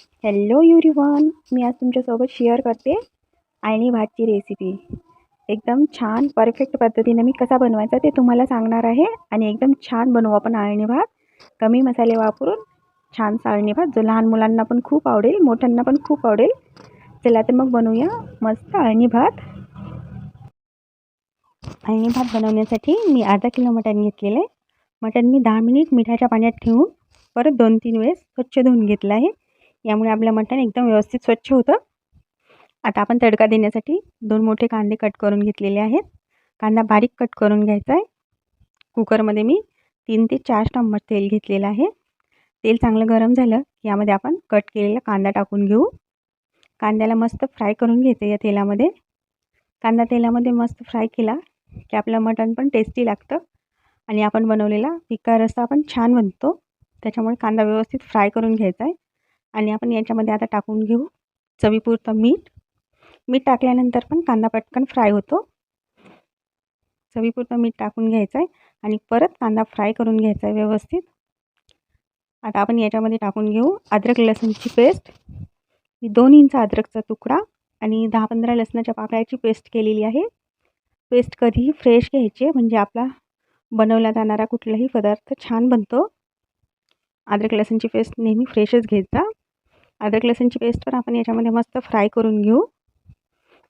Hello युरिवन मी आज तुमच्यासोबत share करते आळणी भातची रेसिपी एकदम छान परफेक्ट पद्धतीने मी कसा बनवायचा ते तुम्हाला सांगणार आहे. आणि एकदम छान बनवू आपण आळणी भात. कमी मसाले वापरून छान साळणी भात जो लहान मुलांना पण खूप आवडेल मोठ्यांना पण खूप आवडेल. चला तर मग बनवूया मस्त आळणी भात. आळणी भात बनवण्यासाठी मी अर्धा किलो मटण घेतलेलं आहे. मटण मी दहा मिनिट मिठाच्या पाण्यात ठेवून परत दोन तीन वेळेस स्वच्छ धुवून घेतलं आहे. यामुळे आपलं मटण एकदम व्यवस्थित स्वच्छ होतं. आता आपण तडका देण्यासाठी दोन मोठे कांदे कट करून घेतलेले आहेत. कांदा बारीक कट करून घ्यायचा आहे. कुकरमध्ये मी तीन ते चार चम्मच तेल घेतलेलं आहे. तेल चांगलं गरम झालं की यामध्ये आपण कट केलेला कांदा टाकून घेऊ. कांद्याला मस्त फ्राय करून घेते या तेलामध्ये. कांदा तेलामध्ये मस्त फ्राय केला की आपलं मटण पण टेस्टी लागतं. आणि आपण बनवलेला पिका रस्सा पण छान बनतो. त्याच्यामुळे कांदा व्यवस्थित फ्राय करून घ्यायचा आहे. आणि आपण याच्यामध्ये आता टाकून घेऊ चवीपुरतं मीठ. मीठ टाकल्यानंतर पण कांदा पटकन फ्राय होतो. चवीपुरतं मीठ टाकून घ्यायचं आहे आणि परत कांदा फ्राय करून घ्यायचा आहे व्यवस्थित. आता आपण याच्यामध्ये टाकून घेऊ अद्रक लसूणची पेस्ट. मी दोन इंच अद्रकचा तुकडा आणि दहा पंधरा लसणाच्या पाकळ्याची पेस्ट केलेली आहे. पेस्ट कधीही फ्रेश घ्यायची आहे म्हणजे आपला बनवला जाणारा कुठलाही पदार्थ छान बनतो. अद्रक लसूणची पेस्ट नेहमी फ्रेशच घ्यायचा. अद्रक लसूणची पेस्ट पण आपण याच्यामध्ये मस्त फ्राय करून घेऊ.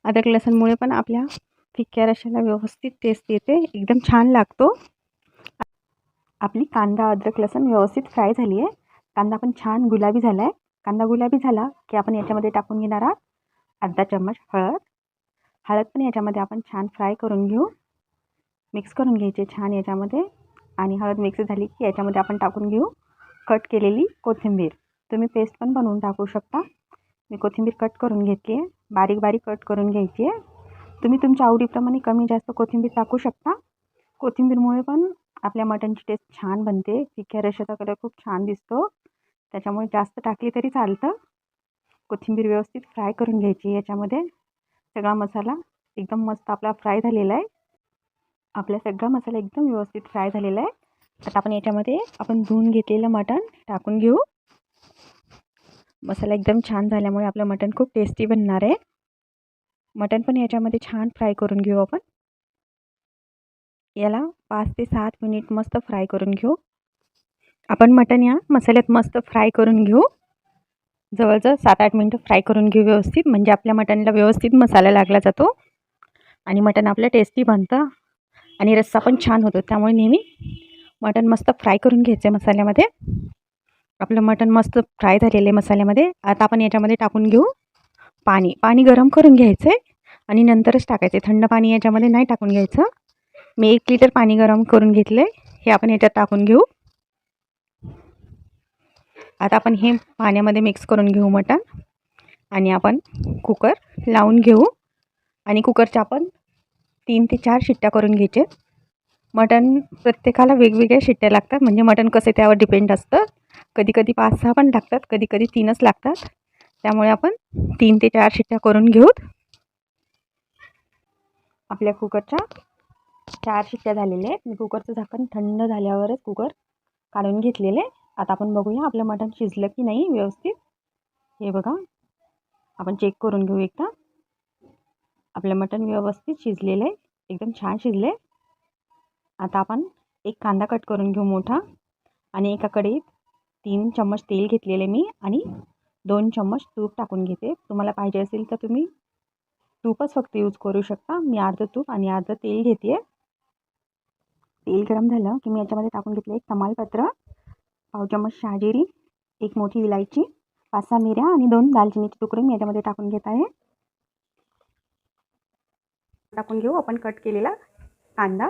अद्रक लसूणमुळे पण आपल्या फिक्क्या रशाला व्यवस्थित टेस्ट येते. एकदम छान लागतो. आपली कांदा अद्रक लसूण व्यवस्थित फ्राय झाली आहे कांदा पण छान गुलाबी झाला आहे कांदा गुलाबी झाला की आपण याच्यामध्ये टाकून घेणार आहात अर्धा चम्मच हळद. हळद पण याच्यामध्ये आपण छान फ्राय करून घेऊ. मिक्स करून घ्यायचे छान याच्यामध्ये. आणि हळद मिक्स झाली की याच्यामध्ये आपण टाकून घेऊ. कट केलेली कोथिंबीर. तुम्ही पेस्ट पण बनवून टाकू शकता. मी कोथिंबीर कट करून घेतली आहे बारीक बारीक कट करून घ्यायची आहे. तुम्ही तुमच्या आवडीप्रमाणे कमी जास्त कोथिंबीर टाकू शकता. कोथिंबीरमुळे पण आपल्या मटनची टेस्ट छान बनते. फिक्या रशाचा कलर खूप छान दिसतो. त्याच्यामुळे जास्त टाकली तरी चालतं. कोथिंबीर व्यवस्थित फ्राय करून घ्यायची याच्यामध्ये. सगळा मसाला एकदम मस्त आपला फ्राय झालेला आहे. आपला सगळा मसाला एकदम व्यवस्थित फ्राय झालेला आहे. आता आपण याच्यामध्ये आपण धुवून घेतलेलं मटण टाकून घेऊ. मसाला एकदम छान झाल्यामुळे आपलं मटण खूप टेस्टी बनणार आहे. मटण पण याच्यामध्ये छान फ्राय करून घेऊ आपण. याला पाच ते सात मिनिट मस्त फ्राय करून घेऊ. आपण मटण या मसाल्यात मस्त फ्राय करून घेऊ. जवळजवळ सात आठ मिनटं फ्राय करून घेऊ व्यवस्थित. म्हणजे आपल्या मटणला व्यवस्थित मसाला लागला जातो. आणि मटण आपलं टेस्टी बनतं. आणि रस्सा पण छान होतो. त्यामुळे नेहमी मटण मस्त फ्राय करून घ्यायचं आहे मसाल्यामध्ये. आपलं मटण मस्त फ्राय झालेलं आहे मसाल्यामध्ये. आता आपण याच्यामध्ये टाकून घेऊ पाणी. पाणी गरम करून घ्यायचं आहे आणि नंतरच टाकायचं आहे थंड पाणी याच्यामध्ये नाही टाकून घ्यायचं. मी एक लिटर पाणी गरम करून घेतलं आहे हे आपण याच्यात टाकून घेऊ. आता आपण हे पाण्यामध्ये मिक्स करून घेऊ मटण. आणि आपण कुकर लावून घेऊ. आणि कुकरच्या आपण तीन ते चार शिट्ट्या करून घ्यायचे. मटण प्रत्येकाला वेगवेगळ्या शिट्ट्या लागतात. म्हणजे मटण कसं त्यावर डिपेंड असतं. कधी कधी पाच सहा पण लागतात. कधी कधी तीनच लागतात. त्यामुळे आपण तीन ते चार शिट्ट्या करून घेऊत. आपल्या कुकरच्या चार शिट्ट्या झालेल्या आहेत. मी कुकरचं झाकण थंड झाल्यावरच कुकर काढून घेतलेले आता आपण बघूया आपलं मटण शिजलं की नाही व्यवस्थित. हे बघा. आपण चेक करून घेऊ एकदा. आपलं मटण व्यवस्थित शिजलेलं आहे. एकदम छान शिजलं आहे आता आपण एक कांदा कट करून घेऊ मोठा. आणि एका कढईत तीन चम्मच तेल घेतलेले मी आणि दोन चम्मच तूप टाकून घेते. तुम्हाला पाहिजे असेल तर तुम्ही तूपच फक्त यूज करू शकता. मी अर्धं तूप आणि अर्धं तेल घेते तेल गरम झालं की मी याच्यामध्ये टाकून घेतलं एक तमालपत्र पाव चम्मच शहाजिरी एक मोठी इलायची पाच सहा मिऱ्या आणि दोन दालचिनीचे तुकडे मी याच्यामध्ये टाकून घेत आहे. टाकून घेऊ. आपण कट केलेला कांदा.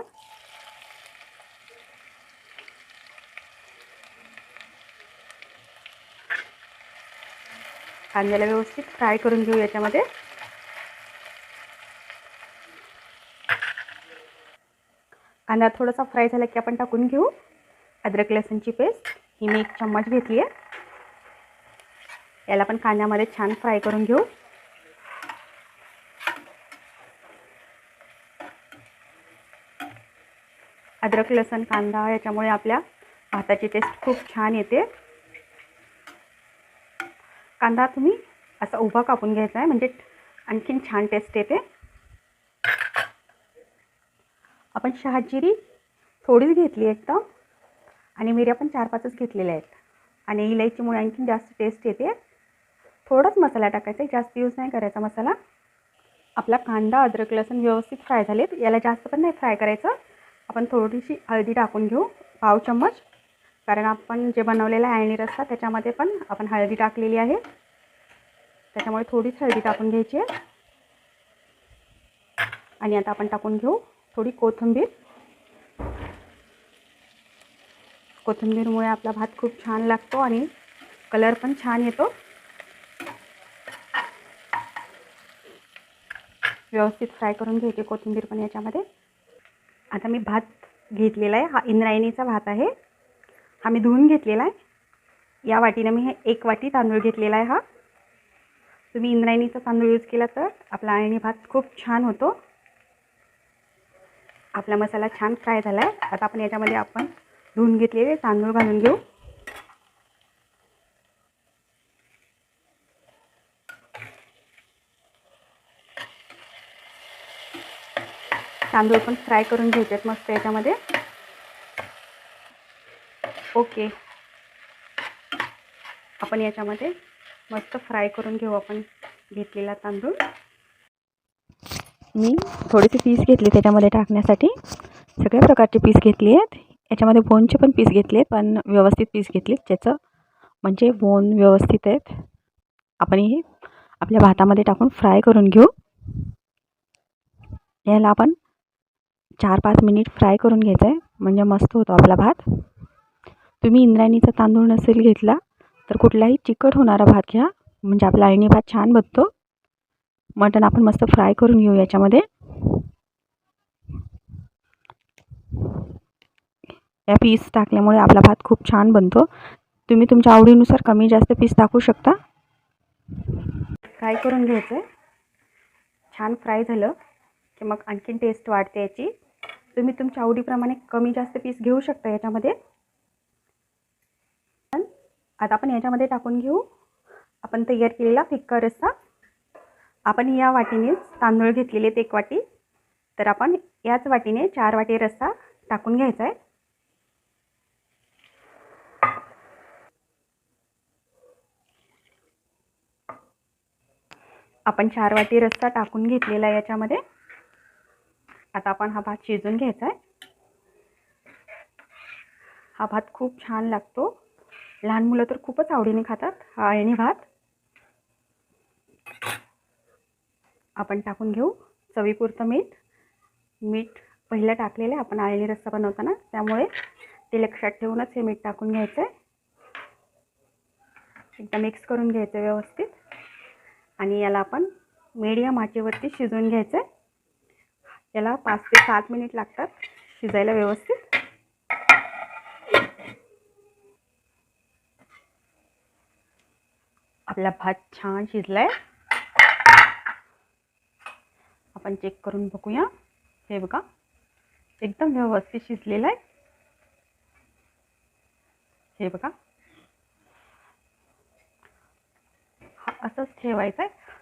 कांद्याला व्यवस्थित फ्राय करून घेऊ याच्यामध्ये. कांदा थोडासा फ्राय झाला की आपण टाकून घेऊ. अद्रक लसूणची पेस्ट. ही मी एक चम्मच घेतली आहे. याला पण कांद्यामध्ये छान फ्राय करून घेऊ. अद्रक लसूण कांदा याच्यामुळे आपल्या भाताची टेस्ट खूप छान येते. कांदा तुम्ही असा उभा कापून घ्यायचा आहे. म्हणजे आणखीन छान टेस्ट येते. आपण शहाजिरी थोडीच घेतली एकदम. आणि मिऱ्या पण चार पाचच घेतलेल्या आहेत. आणि इलायचीमुळे आणखीन जास्त टेस्ट येते. थोडाच मसाला टाकायचा आहे. जास्त यूज नाही करायचा मसाला. आपला कांदा अद्रक लसूण व्यवस्थित फ्राय झालेत. याला जास्त पण नाही फ्राय करायचं. आपण थोडीशी हळदी टाकून घेऊ. पाव चम्मच. कारण आपण जे बनवलेलं आहे आणि रस्सा त्याच्यामध्ये पण आपण हळदी टाकलेली आहे. त्याच्यामुळे थोडीच हळदी टाकून घ्यायची आहे. आणि आता आपण टाकून घेऊ थोडी कोथिंबीर. कोथिंबीरमुळे आपला भात खूप छान लागतो आणि कलर पण छान येतो. व्यवस्थित फ्राय करून घ्यायची कोथिंबीर पण याच्यामध्ये. आता मी भात घेतलेला आहे. हा इंद्रायणीचा भात आहे. हा मी धुवून घेतलेला आहे. या वाटीनं मी हे एक वाटी तांदूळ घेतलेला आहे हा. तुम्ही इंद्रायणीचा तांदूळ यूज केला तर आपला अळणी भात खूप छान होतो. आपला मसाला छान फ्राय झाला आहे आता आपण याच्यामध्ये आपण धुवून घेतलेले तांदूळ घालून घेऊ. तांदूळ पण फ्राय करून घ्यायचे आहेत मस्त याच्यामध्ये. ओके. आपण याच्यामध्ये मस्त फ्राय करून घेऊ आपण घेतलेला तांदूळ. मी थोडेसे पीस घेतले त्याच्यामध्ये टाकण्यासाठी. सगळ्या प्रकारचे पीस घेतले आहेत. याच्यामध्ये बोनचे पण पीस घेतले पण व्यवस्थित पीस घेतले ज्याचं म्हणजे बोन व्यवस्थित आहेत. आपण हे आपल्या भातामध्ये टाकून फ्राय करून घेऊ. याला आपण चार पाच मिनिट फ्राय करून घ्यायचं आहे म्हणजे मस्त होतो आपला भात. तुम्ही इंद्रायणीचा तांदूळ नसेल घेतला तर कुठलाही चिकट होणारा भात घ्या. म्हणजे आपला अळणी भात छान बनतो. मटण आपण मस्त फ्राय करून घेऊ याच्यामध्ये. या पीस टाकल्यामुळे आपला भात खूप छान बनतो. तुम्ही तुमच्या आवडीनुसार कमी जास्त पीस टाकू शकता. फ्राय करून घ्यायचं आहे. छान फ्राय झालं की मग आणखीन टेस्ट वाढते याची. तुम्ही तुमच्या आवडीप्रमाणे कमी जास्त पीस घेऊ शकता याच्यामध्ये. आता आपण याच्यामध्ये टाकून घेऊ. आपण तयार केलेला फिक्का रस्सा. आपण या वाटीने तांदूळ घेतलेले आहेत एक वाटी. तर आपण याच वाटीने चार वाटी रस्सा टाकून घ्यायचा आहे. आपण चार वाटी रस्सा टाकून घेतलेला आहे याच्यामध्ये. आता आपण हा भात शिजून घ्यायचा आहे. हा भात खूप छान लागतो. लहान मुलं तर खूपच आवडीने खातात. हा अळणी भात? आपण टाकून घेऊ. चवीपुरतं मीठ. मीठ पहिलं टाकलेलं आहे. आपण आळणी रस्सा बनवताना. त्यामुळे ते लक्षात ठेवूनच हे मीठ टाकून घ्यायचं आहे एकदा मिक्स करून घ्यायचं आहे व्यवस्थित. आणि याला आपण मीडियम आचेवरती शिजवून घ्यायचं आहे याला पाच ते सात मिनिट लागतात शिजायला व्यवस्थित. आपला भात छान शिजलाय. आपण चेक करून बघूया. हे बघा एकदम व्यवस्थित शिजलेलं आहे. हे बघा. हा असंच ठेवायचं आहे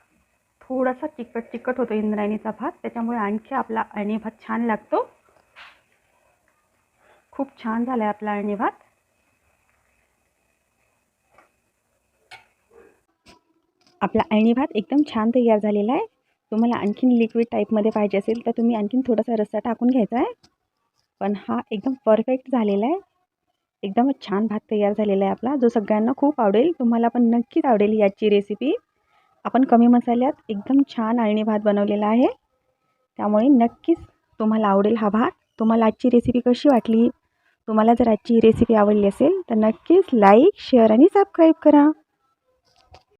थोडासा चिकट चिकट होतो इंद्रायणीचा भात त्याच्यामुळे आणखी आपला अळणी भात छान लागतो. खूप छान झाला आहे आपला अळणी भात. आपला अळणी भात एकदम छान तयार झालेला आहे. तुम्हाला आणखीन लिक्विड टाईपमध्ये पाहिजे असेल तर तुम्ही आणखीन थोडासा रस्सा टाकून घ्यायचा आहे. पण हा एकदम परफेक्ट झालेला आहे. एकदमच छान भात तयार झालेला आहे आपला जो सगळ्यांना खूप आवडेल तुम्हाला पण नक्कीच आवडेल याची रेसिपी आपण कमी मसाल्यात एकदम छान अळणी भात बनवलेला आहे. त्यामुळे नक्कीच तुम्हाला आवडेल हा भात. तुम्हाला आजची रेसिपी कशी वाटली? तुम्हाला जर आजची रेसिपी आवडली असेल तर नक्कीच लाईक शेअर आणि सबस्क्राईब करा.